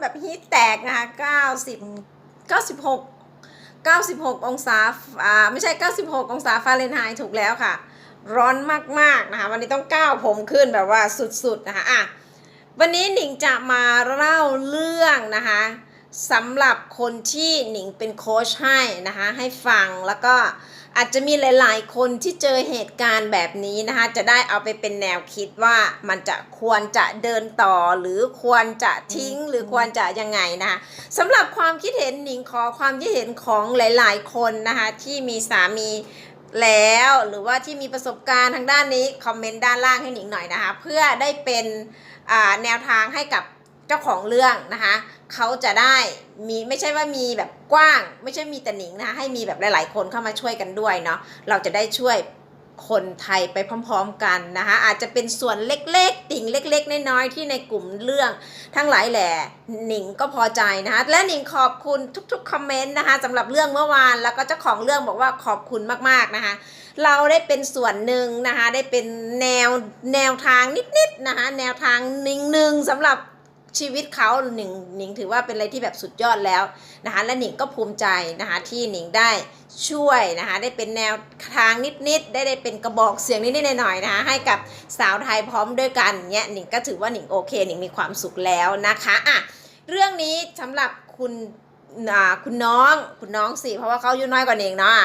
แบบฮีทแตกนะคะ90 96 96 องศาอ่าไม่ใช่ 96 องศาฟาเรนไฮต์ถูกแล้วค่ะ ร้อนมากๆนะคะวันนี้ต้องก้าวผมขึ้นแบบว่าสุดๆนะคะอะวันนี้หนิงจะมาเล่าเรื่องนะคะสำหรับคนที่หนิงเป็นโค้ชให้นะคะให้ฟังแล้วก็ อาจจะมีหลาย ๆ คนที่เจอเหตุการณ์แบบนี้นะคะ จะได้เอาไปเป็นแนวคิดว่ามันจะควรจะเดินต่อหรือควรจะทิ้งหรือควรจะยังไงนะคะสำหรับความคิดเห็นหนิงขอความคิดเห็นของหลาย ๆ คนนะคะที่มีสามีแล้วหรือว่าที่มีประสบการณ์ทางด้านนี้ คอมเมนต์ด้านล่างให้หนิงหน่อยนะคะ เพื่อได้เป็นอ่าแนวทางให้กับเจ้าของเรื่องนะคะเขาจะได้มีไม่ใช่ว่ามีแบบกว้าง ไม่ใช่มีแต่หนิงนะคะให้มีแบบหลาย ๆ คนเข้ามาช่วยกันด้วยเนาะเราจะได้ช่วยคนไทยไปพร้อม ๆ กันนะคะอาจจะเป็นส่วนเล็กๆ ติ่งเล็ก ๆ น้อยๆที่ในกลุ่มเรื่องทั้งหลายแหล่หนิงก็พอใจนะคะและหนิงขอบคุณทุกๆคอมเมนต์นะคะสำหรับเรื่องเมื่อวานแล้วก็เจ้าของเรื่องบอกว่าขอบคุณมากๆนะคะเราได้เป็นส่วนหนึ่งนะคะได้เป็นแนวแนวทางนิดๆนะคะแนวทางหนึ่งหนึ่งสำหรับ ชีวิตเขาหนิงหนิงถือว่าเป็นอะไรที่แบบสุดยอดแล้วนะคะและหนิงก็ภูมิใจนะคะที่หนิงได้ช่วยนะคะได้เป็นแนวทางนิดๆได้ได้เป็นกระบอกเสียงนิดๆหน่อยๆนะคะให้กับสาวไทยพร้อมด้วยกันเนี้ยหนิงก็ถือว่าหนิงโอเคหนิงมีความสุขแล้วนะคะอะเรื่องนี้สำหรับคุณอ่าคุณน้องคุณน้องสิเพราะว่าเขาอายุน้อยกว่าหนิงเนาะ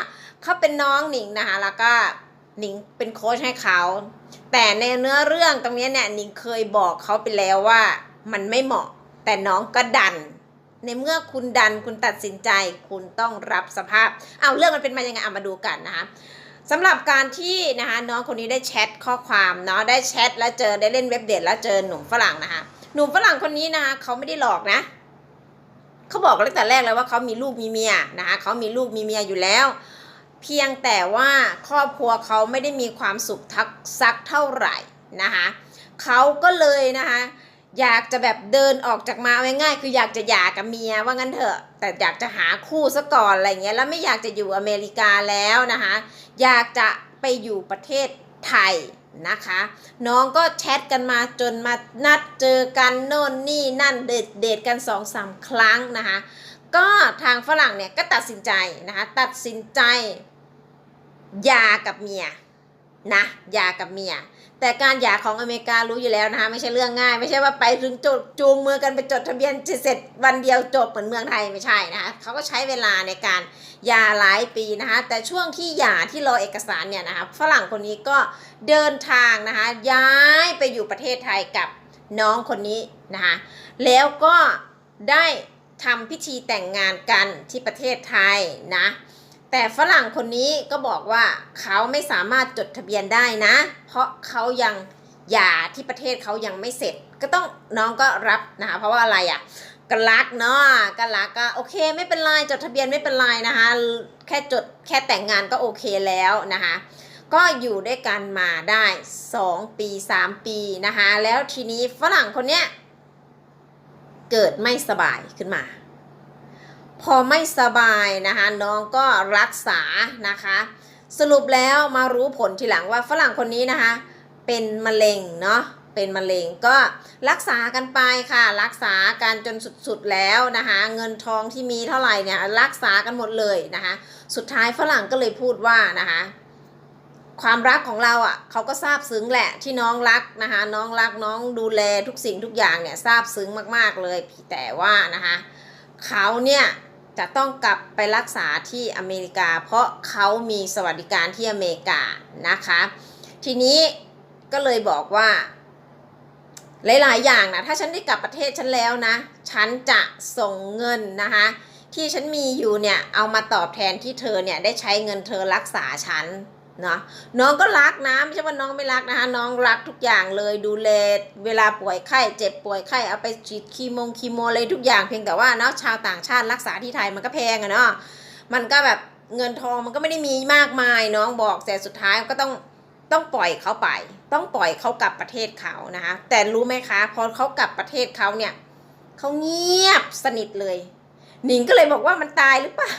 เขาเป็นน้องหนิงนะคะแล้วก็หนิงเป็นโค้ชให้เขา แต่ในเนื้อเรื่องตรงนี้เนี่ยหนิงเคยบอกเขาไปแล้วว่า มันไม่เหมาะ แต่น้องก็ดัน ในเมื่อคุณดันคุณตัดสินใจ คุณต้องรับสภาพ เอาเรื่องมันเป็นมายังไงเอามาดูกันนะคะสำหรับการที่นะคะน้องคนนี้ได้แชทข้อความเนาะได้แชทแล้วเจอได้เล่นเว็บเดทแล้วเจอหนุ่มฝรั่งนะคะหนุ่มฝรั่งคนนี้นะคะเขาไม่ได้หลอกนะเขาบอกตั้งแต่แรกเลยว่าเขามีลูกมีเมียนะคะเขามีลูกมีเมียอยู่แล้ว เพียงแต่ว่าครอบครัวเขาไม่ได้มีความสุขทักซักเท่าไหร่นะคะเขาก็เลยนะคะ อยากจะแบบเดินออกจากมาง่ายๆคืออยากจะหย่ากับเมียว่างั้นเถอะ แต่อยากจะหาคู่ซะก่อนอะไรเงี้ยแล้วไม่อยากจะอยู่อเมริกาแล้วนะคะ อยากจะไปอยู่ประเทศไทยนะคะ น้องก็แชทกันมาจนมานัดเจอกันโน่นนี่นั่นเดทเดทกันสองสามครั้งนะคะ ก็ทางฝรั่งเนี่ยก็ตัดสินใจนะคะตัดสินใจหย่ากับเมีย นะหย่ากับเมียแต่การหย่าของอเมริการู้อยู่แล้วนะคะไม่ใช่เรื่องง่าย ไม่ใช่ว่าไปถึงจดจูงมือกันไปจดทะเบียนเสร็จวันเดียวจบเหมือนเมืองไทยไม่ใช่นะคะเขาก็ใช้เวลาในการหย่าหลายปีนะคะแต่ช่วงที่หย่าที่รอเอกสารเนี่ยนะคะฝรั่งคนนี้ก็เดินทางนะคะย้ายไปอยู่ประเทศไทยกับน้องคนนี้นะคะแล้วก็ได้ทำพิธีแต่งงานกันที่ประเทศไทยนะ แต่ฝรั่งคนนี้ก็บอกว่าเขาไม่สามารถจดทะเบียนได้นะ เพราะเขายังหย่าที่ประเทศเขายังไม่เสร็จ ก็ต้องน้องก็รับนะคะเพราะว่าอะไรอะ่ะก็รักเนาะก็รักก็โอเคไม่เป็นไรจดทะเบียนไม่เป็นไรนะคะแค่จดแค่แต่งงานก็โอเคแล้วนะคะก็อยู่ด้วยกันมาได้ 2 ปี 3 ปีนะคะแล้วทีนี้ฝรั่งคนเนี้ยเกิดไม่สบายขึ้นมา พอไม่สบายนะคะน้องก็รักษานะคะ สรุปแล้วมารู้ผลทีหลังว่าฝรั่งคนนี้นะคะ เป็นมะเร็งเนาะเป็นมะเร็งก็รักษากันไปค่ะ รักษากันจนสุดๆแล้วนะคะ เงินทองที่มีเท่าไหร่เนี่ยรักษากันหมดเลยนะคะ สุดท้ายฝรั่งก็เลยพูดว่านะคะความรักของเราอะเขาก็ซาบซึ้งแหละที่น้องรักนะคะน้องรักน้องดูแลทุกสิ่งทุกอย่างเนี่ยซาบซึ้งมากๆเลยแต่ว่านะคะเขาเนี่ย จะต้องกลับไปรักษาที่อเมริกา เพราะเขามีสวัสดิการที่อเมริกานะคะ ทีนี้ก็เลยบอกว่า หลาย ๆ อย่างนะถ้าฉันได้กลับประเทศฉันแล้วนะ ฉันจะส่งเงินนะคะที่ฉันมีอยู่เนี่ยเอามาตอบแทนที่เธอเนี่ยได้ใช้เงินเธอรักษาฉัน นาะน้องก็รักนะไม่ใช่ว่าน้องไม่รักนะคะน้องรักทุกอย่างเลยดูแลเวลาป่วยไข้เจ็บป่วยไข้เอาไปฉีดคีโมงคีโมเลยทุกอย่างเพียงแต่ว่าเนาะชาวต่างชาติรักษาที่ไทยมันก็แพงอะเนาะมันก็แบบเงินทองมันก็ไม่ได้มีมากมายน้องบอกแต่สุดท้ายก็ต้องต้องปล่อยเขาไป ต้องปล่อยเขากลับประเทศเขานะคะแต่รู้ไหมคะพอเขากลับประเทศเขาเนี่ยเขาเงียบสนิทเลยหนิงก็เลยบอกว่ามันตายหรือเปล่า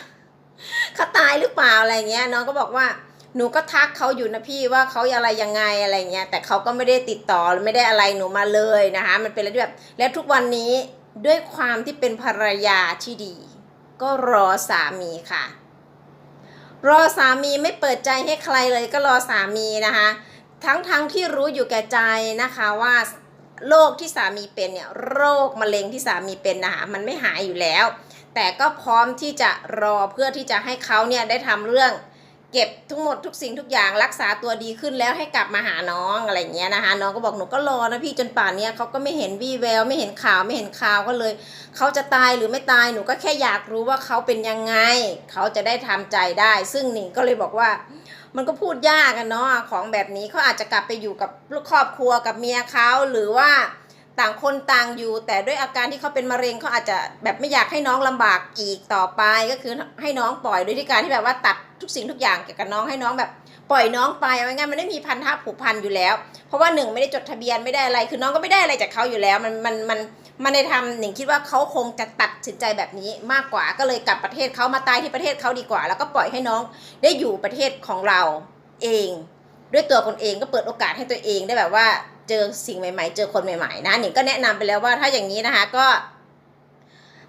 เขาตายหรือเปล่าอะไรเงี้ยน้องก็บอกว่า หนูก็ทักเขาอยู่นะพี่ว่าเขาอะไรยังไงอะไรเงี้ยแต่เขาก็ไม่ได้ติดต่อไม่ได้อะไรหนูมาเลยนะคะ มันเป็นอะไรแบบแล้วทุกวันนี้ด้วยความที่เป็นภรรยาที่ดี ก็รอสามีค่ะ รอสามีไม่เปิดใจให้ใครเลยก็รอสามีนะคะ ทั้งทั้งที่รู้อยู่แก่ใจนะคะว่าโรคที่สามีเป็นเนี่ยโรคมะเร็งที่สามีเป็นนะคะมันไม่หายอยู่แล้ว แต่ก็พร้อมที่จะรอเพื่อที่จะให้เขาเนี่ยได้ทำเรื่อง เก็บทั้งหมดทุกสิ่งทุกอย่างรักษาตัวดีขึ้นแล้วให้กลับมาหาน้องอะไรเงี้ยนะคะน้องก็บอกหนูก็รอนะพี่จนป่านเนี้ยเขาก็ไม่เห็นวี่แววไม่เห็นข่าวไม่เห็นข่าวก็เลยเขาจะตายหรือไม่ตายหนูก็แค่อยากรู้ว่าเขาเป็นยังไง เขาจะได้ทำใจได้ ซึ่งหนิงก็เลยบอกว่า มันก็พูดยากกันเนาะของแบบนี้เขาอาจจะกลับไปอยู่กับลูกครอบครัวกับเมียเขาหรือว่า ต่างคนต่างอยู่ แต่ด้วยอาการที่เขาเป็นมะเร็งเขาอาจจะแบบไม่อยากให้น้องลำบากอีกต่อไปก็คือให้น้องปล่อยโดยที่การที่แบบว่าตัดทุกสิ่งทุกอย่างเกี่ยวกับน้องให้น้องแบบปล่อยน้องไปเอาง่ายมันไม่มีพันธะผูกพันอยู่แล้ว เพราะว่าหนึ่งไม่ได้จดทะเบียนไม่ได้อะไร คือน้องก็ไม่ได้อะไรจากเขาอยู่แล้ว มันมันมันมันในทำหนิงคิดว่าเขาคงจะตัดสินใจแบบนี้มากกว่าก็เลยกลับประเทศเขามาตายที่ประเทศเขาดีกว่า แล้วก็ปล่อยให้น้องได้อยู่ประเทศของเราเอง ด้วยตัวคนเองก็เปิดโอกาสให้ตัวเองได้แบบว่า เจอสิ่งใหม่ ๆ เจอคนใหม่ๆนะหนิงก็แนะนำไปแล้วว่าถ้าอย่างนี้นะคะก็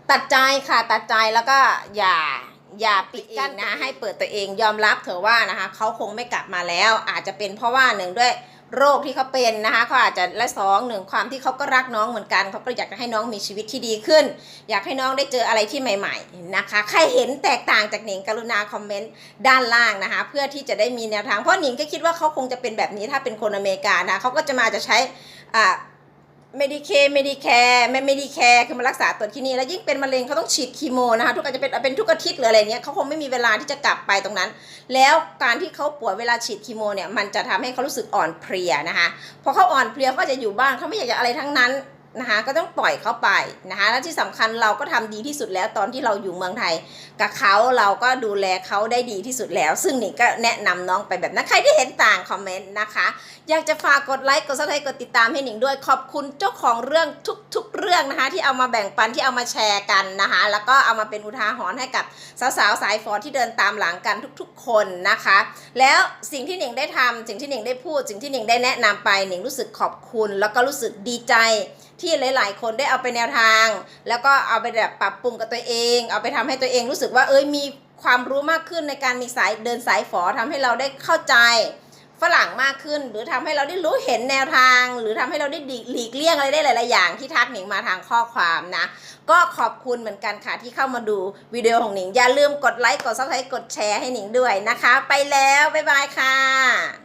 ตัดใจค่ะตัดใจแล้วก็อย่าอย่าปิดกั้นนะให้เปิดตัวเองยอมรับเถอะว่านะคะเขาคงไม่กลับมาแล้ว อาจจะเป็นเพราะว่าหนึ่งด้วย โรคที่เขาเป็นนะคะเขาอาจจะและสองหนึ่งความที่เขาก็รักน้องเหมือนกันเขาก็อยากจะให้น้องมีชีวิตที่ดีขึ้น อยากให้น้องได้เจออะไรที่ใหม่ ๆนะคะ ใครเห็นแตกต่างจากหนิงกรุณาคอมเมนต์ด้านล่างนะคะ เพื่อที่จะได้มีแนวทางเพราะหนิงก็คิดว่าเขาคงจะเป็นแบบนี้ถ้าเป็นคนอเมริกานะเขาก็จะมาจะใช้อ่า เมดิเคเมดิแคร์ไม่เมดิแคร์คือมารักษาตัวที่นี่แล้วยิ่งเป็นมะเร็งเขาต้องฉีดคีโมนะคะทุกอาจจะเป็นเป็นทุกอาทิตย์หรืออะไรเงี้ยเขาคงไม่มีเวลาที่จะกลับไปตรงนั้น แล้วการที่เขาป่วยเวลาฉีดคีโมเนี่ยมันจะทำให้เขารู้สึกอ่อนเพลียนะคะพอเขาอ่อนเพลียเขาก็จะอยู่บ้านเขาไม่อยากจะอะไรทั้งนั้น นะคะก็ต้องปล่อยเขาไปนะคะและที่สำคัญเราก็ทำดีที่สุดแล้วตอนที่เราอยู่เมืองไทย กับเขาเราก็ดูแลเขาได้ดีที่สุดแล้ว ซึ่งหนิงก็แนะนำน้องไปแบบนั้นใครที่เห็นต่างคอมเมนต์นะคะ อยากจะฝากกดไลค์กดซับสไครต์กดติดตามให้หนิงด้วย ขอบคุณเจ้าของเรื่องทุกๆเรื่องนะคะ ที่เอามาแบ่งปันที่เอามาแชร์กันนะคะแล้วก็เอามาเป็นอุทาหรณ์ให้กับสาวๆสายฟอที่เดินตามหลังกันทุกๆ คนนะคะ แล้วสิ่งที่หนิงได้ทำสิ่งที่หนิงได้พูด สิ่งที่หนิงได้แนะนำไปหนิงรู้สึกขอบคุณ แล้วก็รู้สึกดีใจที่หลาย ๆ คนได้เอาไปแนวทาง แล้วก็เอาไปแบบปรับปรุงกับตัวเอง เอาไปทำให้ตัวเองรู้สึกว่าเอ้ยมีความรู้มากขึ้นในการมีสายเดินสายฝอทำให้เราได้เข้าใจฝรั่งมากขึ้น หรือทำให้เราได้รู้เห็นแนวทาง หรือทำให้เราได้หลีกเลี่ยงอะไรได้หลาย ๆ อย่างที่ทักหนิงมาทางข้อความนะ ก็ขอบคุณเหมือนกันค่ะที่เข้ามาดูวิดีโอของหนิง อย่าลืมกดไลค์กดซับสไครต์กดแชร์ให้หนิงด้วยนะคะ ไปแล้ว บ๊ายบายค่ะ